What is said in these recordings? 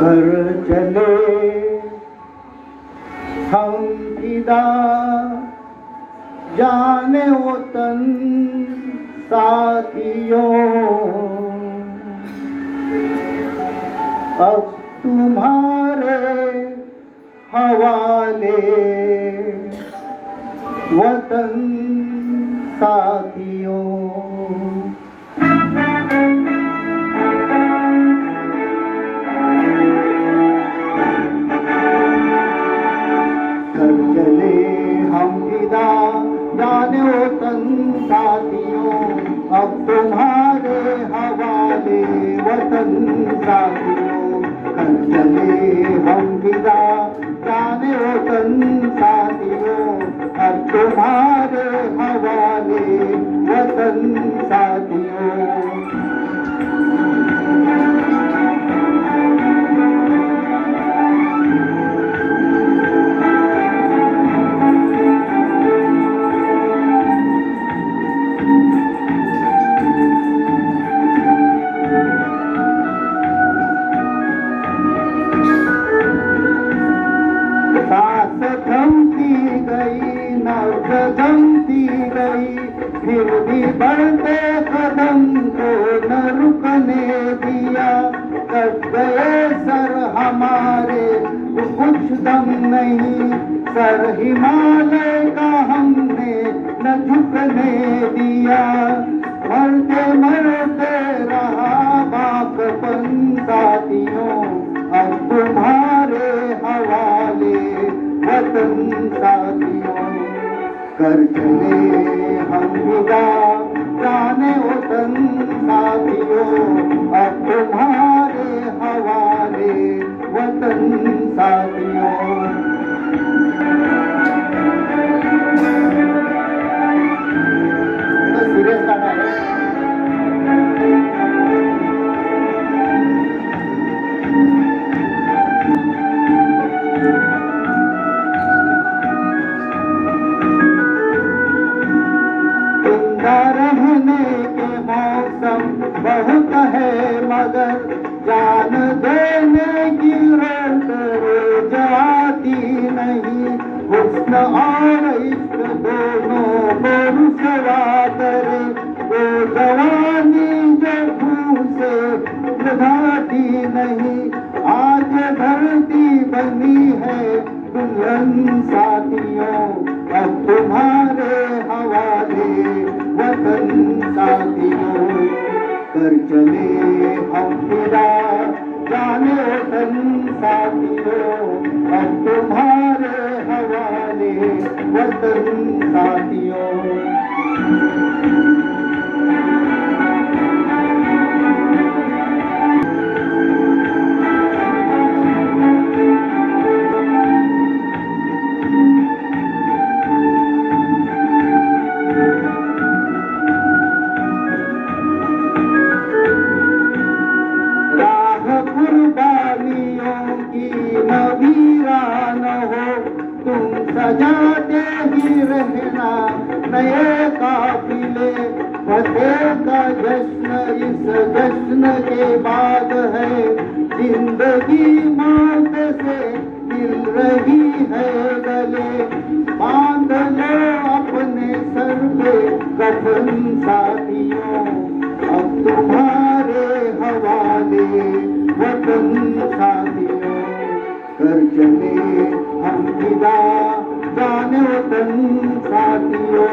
कर चले हम फिदा जाने वतन साथियों। अब तुम्हारे हवाले वतन साथियों साथियों अब तुम्हारे हवाले वतन साथियों कर चले हम विदा जाने वतन साथियों अब तुम्हारे नब्ज थमती गई फिर भी बढ़ते कदम को न रुकने दिया। कट गए सर हमारे तो कुछ दम नहीं। सर हिमालय न झुकने दिया। मरते मरते रहा बाकपन साथियों अब तुम्हारे हवाले वतन साथियों कर चले हम विदा जाने वतन अब तुम्हारे हवाले वतन साथियों जान देने की रे जाती आती नहीं। हुस्न और इश्क दोनों को रुसवा करे वो जवानी जो खून से लुभाती नहीं। आज धरती बनी है दुल्हन साथियों। अब तुम्हारे हवाले वतन साथियों। कर चले हम फिदा जाने वतन साथियों अब तुम्हारे हवाले वतन साथियों. कुर्बानियों की नवीरान हो तुम सजाते ही रहना नए काफिले। फतेह का जश्न इस जश्न के बाद है। जिंदगी मौत से मिल रही है गले। बांध लो अपने सर पे कफन साथियों। अब तुम्हारे हवा हवाले वतन साथियों कर चले हम विदा जाने वतन साथियों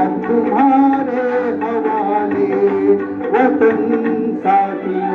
अब तुम्हारे हवाले वतन साथियों थैंक यू